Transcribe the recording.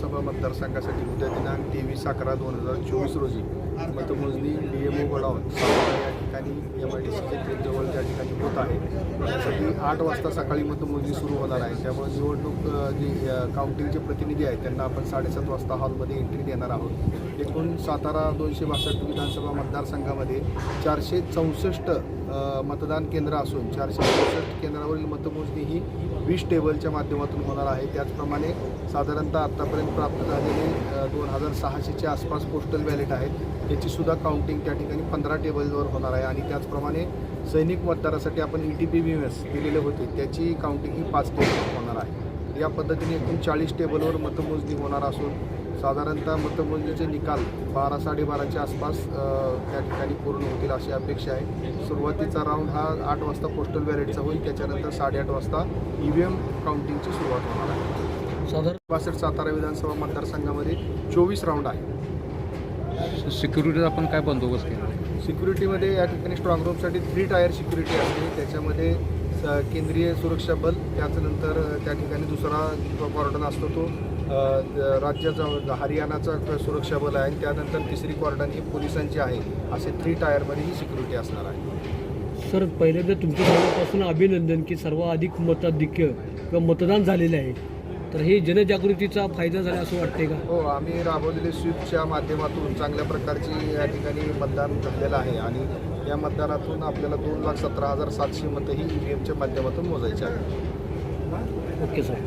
विधानसभा मतदारसंघासाठी उद्या दिनांक तेवीस अकरा दोन हजार चोवीस रोजी मतमोजणी डी एम ओ ठिकाणी एम आय डी सीचे जवळ त्या ठिकाणी होत आहे. त्यासाठी आठ वाजता सकाळी मतमोजणी सुरू होणार आहे. त्यामुळे निवडणूक जे काउंटिंगचे प्रतिनिधी आहेत त्यांना आपण साडेसात वाजता हॉलमध्ये एंट्री देणार आहोत. एकूण सातारा दोनशे बासष्ट विधानसभा मतदारसंघामध्ये चारशे चौसष्ट मतदान केंद्र असून चारशे चौसष्ट केंद्रावरील मतमोजणी ही वीस टेबलच्या माध्यमातून होणार आहे. त्याचप्रमाणे साधारणतः आत्तापर्यंत प्राप्त झालेले दोन हजार सहाशेच्या आसपास पोस्टल बॅलेट आहेत. याची सुद्धा काउंटिंग त्या ठिकाणी पंधरा टेबलवर होणार आहे. आणि त्याचप्रमाणे सैनिक मतदारासाठी आपण E T P V S दिलेले होते. त्याची काउंटिंग ही पाच टेबलवर होणार आहे. या पद्धतीने एकूण चाळीस टेबलवर मतमोजणी होणार असून साधारणतः मतमोजणीचे निकाल बारा साडेबाराच्या आसपास त्या ठिकाणी पूर्ण होतील अशी अपेक्षा आहे. सुरुवातीचा राऊंड हा आठ वाजता पोस्टल बॅलेटचा होईल. त्याच्यानंतर साडेआठ वाजता ई व्ही एम काउंटिंगची सुरुवात होणार आहे. साधारण बासष्ट सातारा विधानसभा मतदारसंघामध्ये चोवीस राऊंड आहे. सिक्युरिटीचा आपण काय बंदोबस्त केला सिक्युरिटीमध्ये या ठिकाणी स्ट्रॉंग रूमसाठी थ्री टायर सिक्युरिटी असते त्याच्यामध्ये केंद्रीय सुरक्षा बल त्याच्यानंतर त्या ठिकाणी दुसरा जो कॉर्डन असतो तो राज्याचा हरियाणाचा सुरक्षा बल आहे आणि त्यानंतर तिसरी कॉर्डन ही पोलिसांची आहे. असे थ्री टायरमध्ये ही सिक्युरिटी असणार आहे. सर पहिल्यांदा तुमच्या सर्वांपासून अभिनंदन की सर्वाधिक मताधिक्य किंवा मतदान झालेले आहे. तर हे जनजागृतीचा फायदा झाला असं वाटते का? हो आम्ही राबवलेले स्वीपच्या माध्यमातून चांगल्या प्रकारची या ठिकाणी मतदान झालेलं आहे आणि या मतदानातून आपल्याला दोन लाख सतरा हजार सातशे मतं ही ई व्ही एमच्या माध्यमातून मोजायची आहेत. Okay sir.